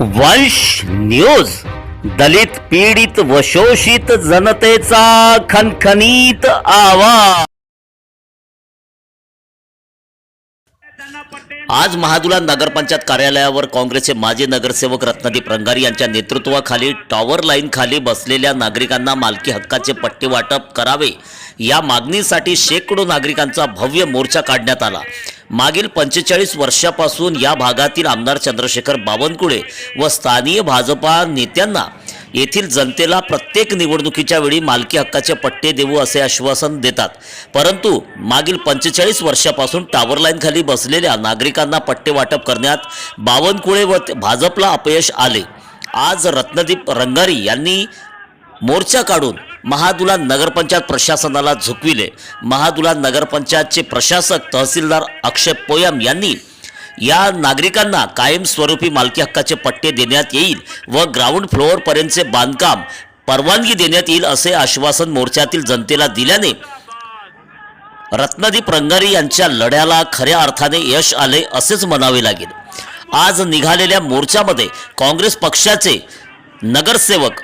वंश न्यूज. दलित पीडित व शोषित जनतेचा खनखनीत आवाज. आज महादुला नगरपंचायत कार्यालयावर काँग्रेसचे माजी नगरसेवक रत्नदीप रंगारी यांच्या नेतृत्वाखाली टॉवर लाईन खाली बसलेल्या नागरिकांना मालकी हक्काचे पट्टे वाटप करावे या मागणीसाठी शेकडो नागरिकांचा भव्य मोर्चा काढण्यात आला. मागील पंचेचाळीस वर्षापासून या भागातील आमदार चंद्रशेखर बावनकुळे व स्थानीय भाजपा नेत्यांना येथील जनतेला प्रत्येक निवडणुकीच्या वेळी मालकी हक्काचे पट्टे देऊ असे आश्वासन देतात. परंतु मागील पंचेचाळीस वर्षापासून टावर लाईनखाली बसलेल्या नागरिकांना पट्टे वाटप करण्यात बावनकुळे व भाजपला अपयश आले. आज रत्नदीप रंगारी यांनी मोर्चा काढून महादुला नगरपंचायत प्रशासनाला झुकविले. महादुला नगरपंचायतचे प्रशासक तहसीलदार अक्षय पोयम यांनी या नागरिकांना कायमस्वरूपी मालकी हक्काचे पट्टे देण्यात येईल व ग्राउंड फ्लोअरपर्यंतचे बांधकाम परवानगी देण्यात येईल असे आश्वासन मोर्चातील जनतेला दिल्याने रत्नदीप रंगारी यांच्या लढ्याला खऱ्या अर्थाने यश आले असेच म्हणावे लागेल. आज निघालेल्या मोर्चामध्ये काँग्रेस पक्षाचे नगरसेवक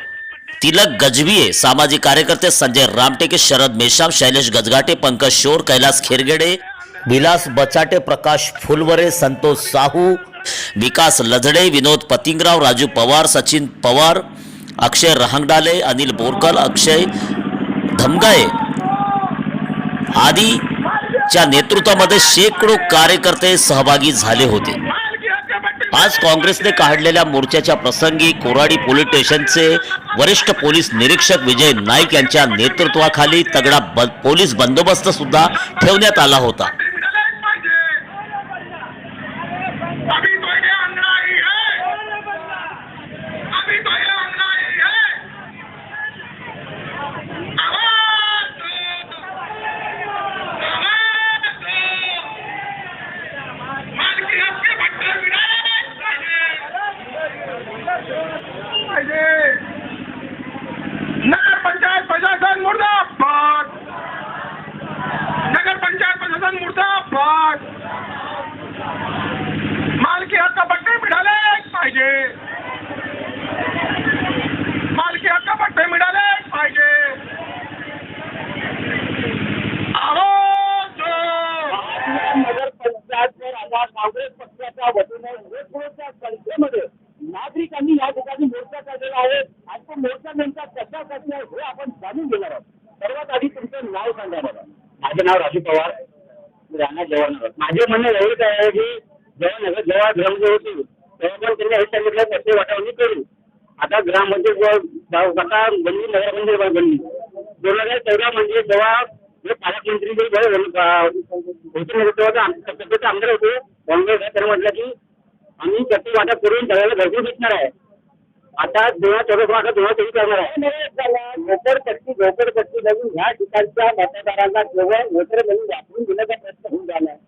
तिलक गजभिये सामाजिक कार्यकर्ते संजय रामटेके शरद मेश्राम शैलेश गजगाटे पंकज शोर कैलास खेरगेडे विलास बचाटे प्रकाश फुलवरे संतोष साहू विकास लजडे विनोद पतिंगराव राजू पवार सचिन पवार अक्षय रहांगडाले अनिल बोरकर अक्षय धमगाये. आदीच्या नेतृत्वामध्ये शेकडो कार्यकर्ते सहभागी झाले होते. आज काँग्रेसने काढलेल्या मोर्चाच्या प्रसंगी कोराडी पोलीस स्टेशनचे वरिष्ठ पोलीस निरीक्षक विजय नाईक यांच्या नेतृत्वाखाली तगडा ब पोलीस बंदोबस्त सुद्धा ठेवण्यात आला होता अभी तो ये अन्यायी है अभी तो ये अन्यायी है आवाज दो आवाज दो मालकी हक्के पट्टे मिळाले पाहिजे नगर पंचायत प्रशासन मुर्दाबाद नगर पंचायत प्रशासन मुर्दाबाद मालकी हक्क पट्टे मिळाले पाहिजे मालकी हक्क पट्टे मिळाले पाहिजे आवाज दो. नगर पंचायतवर आता काँग्रेस पक्षाच्या वतीने वेगवेगळ्या संख्येमध्ये नागरिकांनी या ठिकाणी मोर्चा काढलेला आहे आणि तो मोर्चा नेमका कशासाठी आहे हे आपण जाणून घेणार आहोत सर्वात आधी तुमचं नाव सांगा मला माझं नाव राजू पवार मी राहणार जवाहरनगर माझे म्हणणं एवढंच आहे की जेव्हा नगर जेव्हा ग्रामसभा होती तेव्हा पण त्यांनी हे सांगितलं पत्ते वाटावणी करू. आता ग्रामपंचायत आता बनली नगरपंचायत बनली दोन हजार चौदा म्हणजे जेव्हा जे पालकमंत्री जे होते नव्हते तेव्हा ते सध्याचे आमदार होते. काँग्रेस आहे, त्यांनी म्हटलं की आम्ही पत्ते वाटप करून सगळ्याला घरकुल भेटणार आहे. आता दोन हजार चौदा दोन हजार तेवीस करणार आहे. झोपडपट्टी झोपडपट्टी नवीन ह्या ठिकाणच्या मतदारांना केवळ वोटर म्हणून वापरून देण्याचा प्रयत्न होऊन झाला आहे.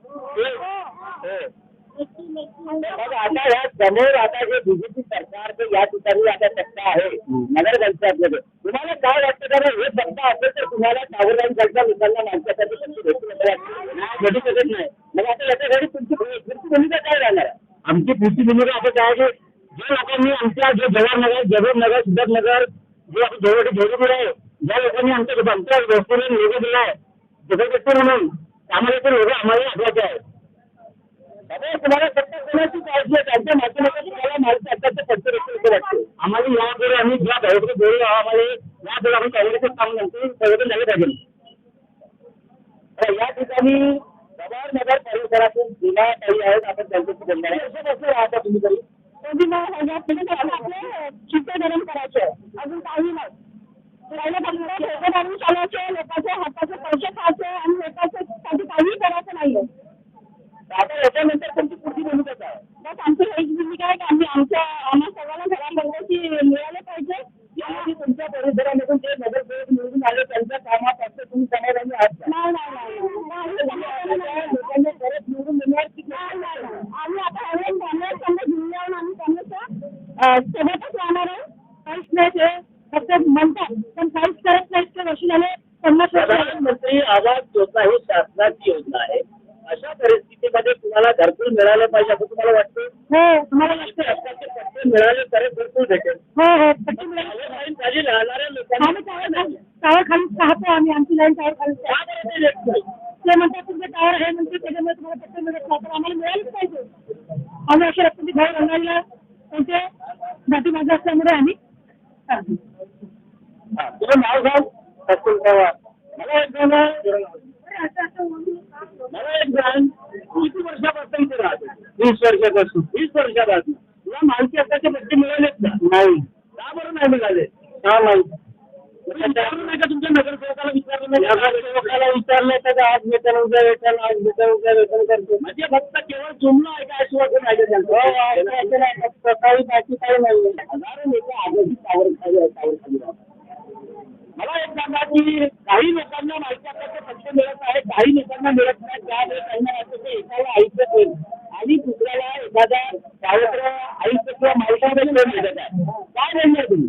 मग आता या समोर आता जे बीजेपी सरकारचं या ठिकाणी आता सत्ता आहे नगर पंचायतमध्ये तुम्हाला काय वाटतं कारण हे सत्ता असेल तर तुम्हाला खालच्या लोकांना माणसासाठी भेटू शकत नाही भेटू शकत नाही. मग आता याच्यासाठी तुमची भूमिका काय राहणार? आमची पुढची भूमिका असं काय ज्या लोकांनी आमच्या जे जवाहरनगर जरूरनगर सिद्धार्थनगर जे आपली जवळ जोडीपूर आहे ज्या लोकांनी आमच्या आमच्या वस्तूने निधी दिला आहे म्हणून आम्हाला ते लोक आम्हाला आठवायचे आहे. तुम्हाला सत्ता कोणाची काळजी आहे? त्यांच्या माध्यमातून तुम्हाला माहिती वाटते? आम्हाला यापुढे आम्ही ज्या भावचे बोललो आम्हाला यापुढे आम्ही काँग्रेसचं काम म्हणतो झालं पाहिजे. तर या ठिकाणी जवाहरनगर परिसरातून जुना काही आहेत आपण त्यांच्याशी बोलणार आहे कसं राहता तुम्ही तरी चित्र गरम करायचे. अजून काही नाही. राहिलं फक्त लोकं चालायचे लोकांचे हाताचे पैसे खायचे आणि लोकांचे साठी काहीही करायचं नाहीये आता याच्यानंतर तुमची पुढची भूमिका काय बस आमची एक भूमिका आहे की आम्ही आमच्या आम्हा सर्वांना घराबंगल्याची मिळाले पाहिजे यामध्ये तुमच्या परिसरामधून जे नगरसेवक निवडून आले त्यांच्या कामापासून तुम्ही समाधानी आहात का? नाही नाही नाही नाही लोकांनी परत निवडून देणार की नाही, नाही, नाही. आम्ही आता हरवून काँग्रेस संघ घेऊन जाऊन आम्ही काँग्रेसच्या सोबतच राहणार आहे काहीच नाही ते फक्त म्हणतात पण काहीच करत नाहीत ते वर्ष झाले पन्नास. प्रधानमंत्री आवास योजना ही शासनाची योजना आहे. अशा परिस्थितीमध्ये तुम्हाला घरकुल मिळालं पाहिजे असं तुम्हाला वाटतं? हो तुम्हाला वाटतं? मिळाले तरच भरपूर भेटेल. हो हो पट्टी मिळाली. टावर लाईन खाली राहणाऱ्या लोकांना आम्ही टावर टावर खाली राहतो आम्ही आमची लाईन टावर खाली ते म्हणतात तुमचं टावर आहे म्हणते त्याच्यामुळे तुम्हाला पट्टी मिळत नाही. तर आम्हाला मिळालीच पाहिजे. आम्ही अशा रक्ताची घर रंगायला त्यांचे पाठीमागे असल्यामुळे आम्ही करतो. हा, तुझं नाव सांग सचिन पवार मला एक सांगा मला एक सांग किती वर्षापासून इथे राहतो वीस वर्षापासून वीस वर्षापासून तुला माहिती असल्याचे पट्टे मिळालेत का नाही का बरं नाही मिळाले का नाही विचारलं नाही का तुमच्या नगरसेवकाला विचारलं नाही नगरसेवकाला तर आज वेतन उद्या वेतन आज वेतन उद्या वेतन करतो. म्हणजे फक्त केवळ जुमलं आहे का आश्वासन आहे का? हो, आश्वासन आहे फक्त काही बाकी काही नाही. हजारो लोक आजही टावर खाली टावर खाली राहतात मला एक सांगा की काही लोकांना माहिती असल्याचे पक्ष मिळत आहे काही लोकांना मिळत नाही त्यामुळे त्यांना वाटतं की एकाला आयुष्य होईल आणि दुसऱ्याला एखादा सावत्र आयुष्य किंवा मालकामध्ये लोन मिळत आहे. काय म्हणणार तुम्ही?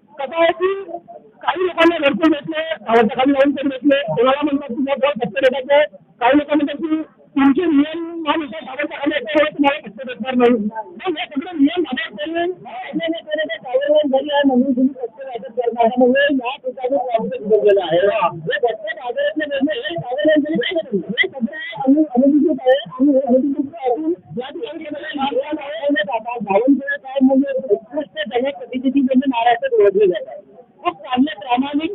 कसं आहे की काही लोकांना घरकुल भेटले टाळ्याच्या खाली लावून तरी भेटले कोणाला म्हणतात तुम्हाला पत्ते भेटायचे काही लोक म्हणतात की तुमचे नियम मानुसार टाळ्याच्या खाली हे तुम्हाला पत्ते भेटणार नाही हे सगळे नियम आधार करून टावर झाली आहे म्हणून तुम्ही पत्ते वाटप करणार. म्हणजे या ठिकाणी आहे. हे. पत्ते बाजारातले निर्णय हे. हे सगळे अनुसूचित आहे. आणि हे अनुसूचित असून या ठिकाणी केलेले नागरिक आहे. म्हणजे उत्कृष्ट जनक प्रतिनिधी म्हणजे महाराष्ट्रात ओळखले जातात खूप प्रामाणिक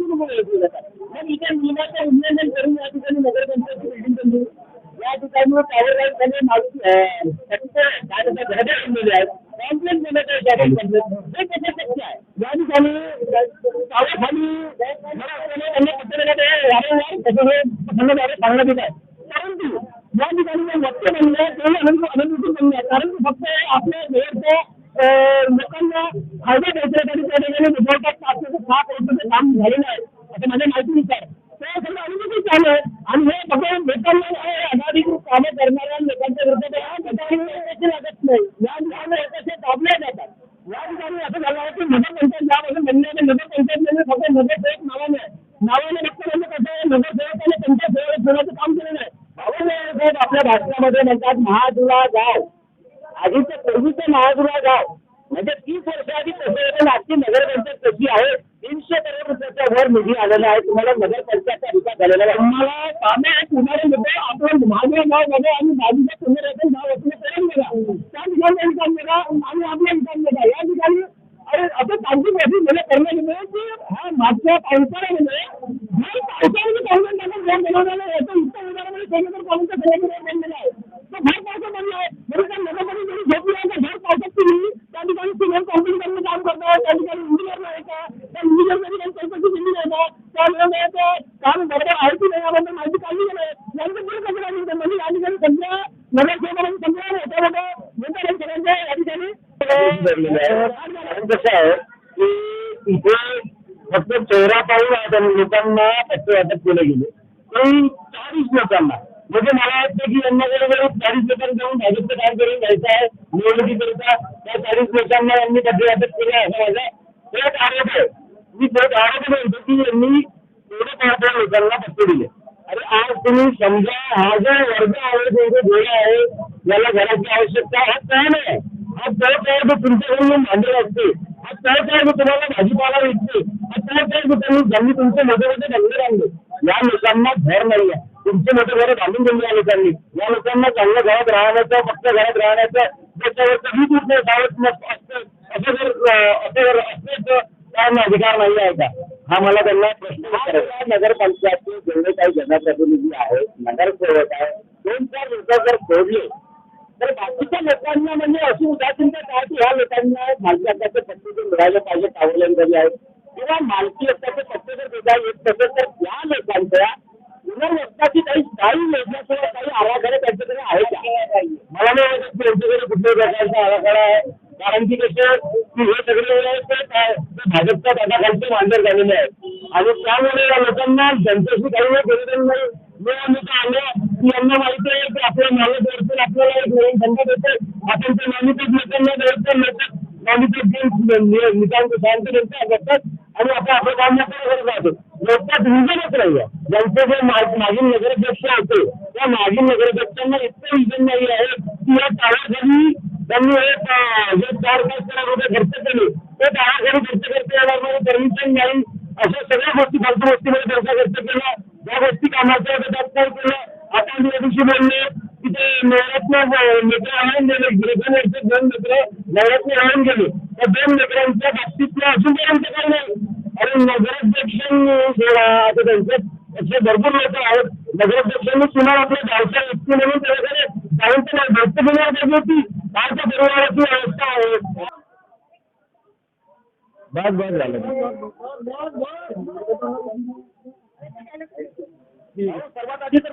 म्हणून ओळखले जातात मग इथे नियमाचं उल्लंघन करून या ठिकाणी बिल्डिंग बनली या ठिकाणी लाईन माणूस काय म्हणतात आहेत कॉम्प्लेन आहे. हे शक्य आहे. या ठिकाणी त्यांना वारंवार सांगण्यात येत आहे. परंतु या ठिकाणी जे वक्ते बनले ते अनंत अनंत बनले कारण फक्त आपल्या अं, लोकांना फायदा द्यायचा त्या ठिकाणी जवळपास पाच ते सहा करोडचं काम झालेलं आहे. असं माझ्या माहितीनुसार ते सगळं अनुमती चालू आहे. आणि हे सगळं लोकांना हे अनाधिकृत कामं करणाऱ्या लोकांच्या विरुद्ध या ठिकाणी लागत नाही. या ठिकाणी याच्याचे दाबले जातात. या ठिकाणी असं झालं आहे की नगरपंचायत ज्यापासून बनली आहे नगरपंचायतमध्ये म्हणजे फक्त नगरसेवक नावाने नावाने फक्त म्हणजे कसं आहे? नगरसेवकाने त्यांच्या सेवेत ठेवण्याचं काम केलेलं आहे. भाऊ आपल्या भाषणामध्ये म्हणतात महाजुळा गाव आधीच्या पूर्वीचं महाजुळा गाव म्हणजे तीस वर्षाआधी कसं होतं आजची नगरपंचायत कशी आहे तीनशे करोड रुपयाच्या वर निधी आलेला आहे. तुम्हाला नगरपंचायतचा विकास झालेला आहे. तुम्हाला कामे एक उदाहरण आपण महाजुला गावमध्ये आणि बाजूच्या पुनर्वसन गाव असले करून बघा. त्या ठिकाणी विकास बघा आणि आपला विकास बघा. या ठिकाणी अरे असं तांत्रिक गोष्टी मला करण्यात की हा मागच्या पावसाळ्यामध्ये जर पावसाळ्यामध्ये पावसाळ्यात आपण रोड बनवलेला याचं उत्तर उदाहरण म्हणजे सोमेश्वर कॉलेजच्या सगळ्यांनी रोड बनलेला आहे. भर पावसात आहे. बरं त्या जरी झोपली आहे तर भर पावसात तुम्ही. त्या ठिकाणी सिनियर कंपनी काम करताय त्या ठिकाणी इंजिनियर नाही त्या इंजिनियर चौकशी केली त्यामुळे काम बरोबर आहे की माहिती काढली गेली यांचं पुढे कचरा निघतं म्हणजे या ठिकाणी सगळ्या नगरसेवकांनी सगळ्या मोठ्या मोठ्या नेत्या सगळ्यांच्या या ठिकाणी. कसं आहे की इथे फक्त चेहरा पाहून लोकांना पत्र वाटप केलं गेले. पण चाळीस लोकांना. म्हणजे मला वाटतं की यांना बरोबर चाळीस लोकांना जाऊन भाजपचं काम करून घ्यायचं आहे निवडणुकीकरिता त्या चाळीस लोकांना यांनी पत्र वाटप केलं आहे असं माझा एक आरोप आहे. मी परत आरोप म्हणतो की यांनी एवढे पाच लोकांना पत्र दिले अरे आज तुम्ही समजा हा जो वर्ग आहे जो जो गोळा आहे याला घराची आवश्यकता हा काय नाही हा तळ आहे जो तुमच्याकडून भांडवल असते. हा तळ आहे जो तुम्हाला भाजीपाला विकते हा तळ आहे जो त्यांनी ज्यांनी तुमचे मोठे मोठे धंदे आणले या लोकांना घर नाही आहे. तुमचे मोठे घर बांधून दिले या लोकांनी या लोकांना चांगल्या घरात राहण्याचं फक्त घरात राहण्याचं त्याच्यावर कधीच कुठलं सावध असतं असं जर असं जर असल्याचं त्यांना अधिकार नाही आहे का? हा मला त्यांना प्रश्न विचारायचा आहे. नगरपंचायतचे जेवढे काही जनप्रतिनिधी आहेत नगरसेवक आहे दोन चार लोक जर सोडले तर बाकीच्या लोकांना म्हणजे अशी उदासीनता काय की ह्या लोकांना मालकी हक्काचे पत्ते जर मिळाले पाहिजे जरी आहेत. किंवा मालकी हक्काचे पत्ते जर देता येत नसेल तर या लोकांच्या पुनर्वसनाची काही काही आराखडे त्यांच्याकडे आहे का? मला नाही वाटत की त्यांच्याकडे कुठल्याही प्रकारचा आराखडा आहे. कारण की कसं की हे सगळे भाजपच्या दादाखालचे मांजर झालेले आहेत. आणि त्यामुळे या लोकांना जनतेशी काही वेळ नाही. की यांना माहिती आहे की आपल्या मालक आपल्याला एक नवीन संकट देते आपण त्या नामितच लोकांना द्यायचं लोक निकाल शांत करतात आणि आपण आपलं काम करत राहतो. लोकात विजनच नाही आहे ज्यांचे जे मागील नगराध्यक्ष होते त्या मागील नगराध्यक्षांना इतकं विजन नाही आहे की या टाळाखाली त्यांनी एक जे चार पाच करोड रुपये खर्च केले ते टाळाखाली खर्च करता येणार नाही परमिशन नाही अशा सगळ्या गोष्टी फालतू गोष्टीमध्ये पैसा खर्च केला. या गोष्टी कामाच्या गटात त्यात काय केलं आता मी दिवशी बोलले की ते नवरत्न मित्र आनंद बस बस झालं सर्वात आधी तर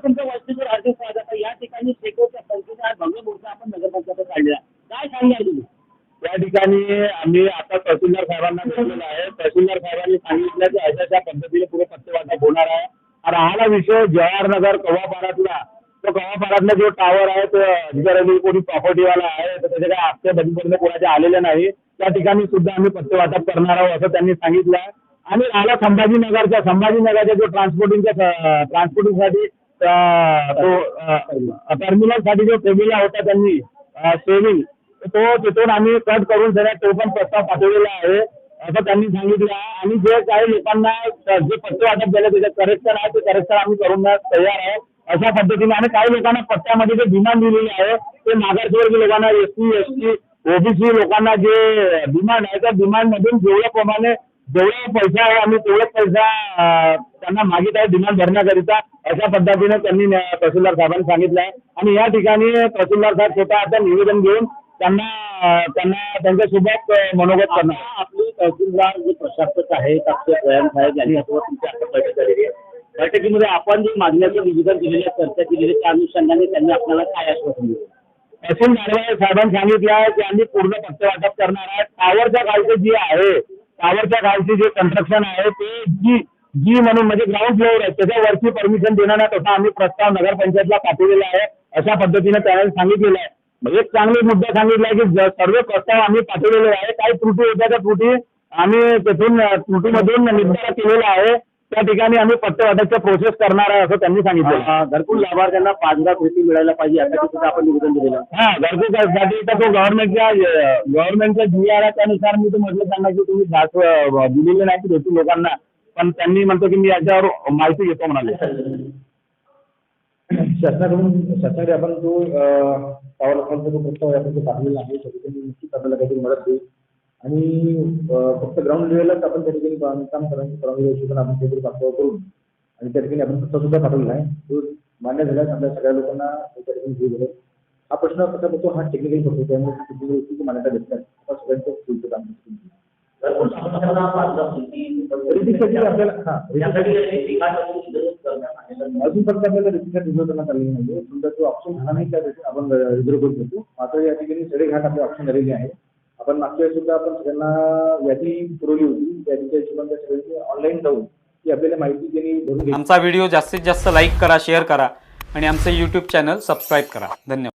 स्वागत या ठिकाणी शेकोच्या भव्य मोर्चा आपण नगरपंचायत काढलेला काय सांगाल तुम्ही या ठिकाणी आम्ही आता तहसीलदार साहेबांना भेटलेलो आहे. तहसीलदार साहेबांनी सांगितलं की अशा अशा पद्धतीने पुढे पत्तेवाटप होणार आहे. आणि राहिला विषय जवाहरनगर कव्वापारातला तो कव्वापारातला जो टावर आहे तो अधिकाऱ्यांनी कोणी प्रॉपर्टीवाला आहे तर त्याच्या काही हप्ते बदलीपर्यंत कोणाचे आलेले नाही त्या ठिकाणी सुद्धा आम्ही पत्ते वाटप करणार आहोत असं त्यांनी सांगितलं आहे. आणि राहिला संभाजीनगरचा संभाजीनगरच्या जो ट्रान्सपोर्टिंगच्या ट्रान्सपोर्टिंगसाठी तो टर्मिनलसाठी जो ठेवलेला होता त्यांनी सेविंग तो तिथून आम्ही कट करून सगळ्या तो पण प्रस्ताव पाठवलेला आहे असं त्यांनी सांगितलं आहे. आणि जे काही लोकांना जे पत्ते वाटप केलं त्याचं करेक्शन आहे ते करेक्शन आम्ही करून तयार आहे अशा पद्धतीने आणि काही लोकांना पट्ट्यामध्ये जे डिमांड दिलेली आहे ते मागासवर्गीय लोकांना S T S T OBC लोकांना जे डिमांड आहे त्या डिमांड मधून जेवढ्या प्रमाणे जेवढा पैसा आहे आम्ही तेवढाच पैसा त्यांना मागित आहे डिमांड भरण्याकरिता. अशा पद्धतीने त्यांनी तहसीलदार साहेबांनी सांगितलं आहे आणि या ठिकाणी तहसीलदार साहेब स्वतः आता निवेदन घेऊन त्यांना त्यांना त्यांच्यासोबत अं, मनोगत करणार. आपले तहसीलदार जे प्रशासक आहेत आपले स्वयं साहेब यांनी याच्यावर तुमची आता बैठक झालेली आहे. बैठकीमध्ये आपण जे मागण्याचं निवेदन दिलेलं चर्चा केलेली त्या अनुषंगाने त्यांनी आपल्याला काय आश्वासन दिलं? तहसील साहेबांनी सांगितलं आहे की आम्ही पूर्ण पत्ते वाटप करणार आहे. टावरच्या खालचे जे आहे टावरच्या खालचे जे कन्स्ट्रक्शन आहे ते जी जी म्हणून म्हणजे ग्राउंड फ्लोअर आहे. त्याच्यावरची परमिशन देणार नाही तसा आम्ही प्रस्ताव नगरपंचायतला पाठवलेला आहे. अशा पद्धतीने त्याने सांगितलेलं आहे. म्हणजे एक चांगले मुद्दा सांगितला आहे की सर्व प्रस्ताव आम्ही पाठवलेले आहे. काही त्रुटी होत्या त्या त्रुटी आम्ही तेथून त्रुटीमधून निर्धार केलेला आहे. त्या ठिकाणी आम्ही पट्टे वाटपचा प्रोसेस करणार आहे असं त्यांनी सांगितलं. घरकुल लाभार्थ्यांना पाच हजार कृती मिळायला पाहिजे. यासाठी सुद्धा आपण निवेदन दिलेलं हा घरकुलसाठी तर तो गव्हर्नमेंटच्या गव्हर्नमेंटच्या जी आर त्यानुसार मी तर म्हटलं त्यांना की तुम्ही दास अ, दिलेले नाही की भेटू लोकांना. पण त्यांनी म्हणतो की मी याच्यावर माहिती घेतो म्हणाले. शासनाकडून शासनाकडे आपण जो अं, टावर लोकांचा जो प्रस्ताव आहे आपण तो पाठवलेला आहे त्या ठिकाणी निश्चित आपल्याला काहीतरी मदत होईल. आणि फक्त ग्राउंड लेवललाच आपण त्या ठिकाणी बांधकाम हिशोबाने आपण काहीतरी करून आणि त्या ठिकाणी आपण सुद्धा पाठवलेला आहे. तो मान्य झाल्यास आपल्या सगळ्या लोकांना तो त्या ठिकाणी घेऊ हा प्रश्न कसा हा टेक्निकल त्यामुळे टेक्निकल गोष्टीची मान्यता सगळ्यांचं पुढचं काम हा अजून फक्त आपल्याला रिझर्व करण्यात आलेली समजा ऑप्शन झाला नाही त्यासाठी आपण रिझर्व करू शकतो. मात्र या ठिकाणी सडेघाट आपले ऑप्शन झालेले आहे आपण मागच्या सुद्धा आपण सगळ्यांना यादी पुरवली होती. यादीच्या हिशोबाने सगळ्यांनी ऑनलाईन जाऊन ती आपल्याला माहिती त्यांनी भरून आमचा व्हिडिओ जास्तीत जास्त लाईक करा शेअर करा आणि आमचं यूट्यूब चॅनल सबस्क्राईब करा. धन्यवाद.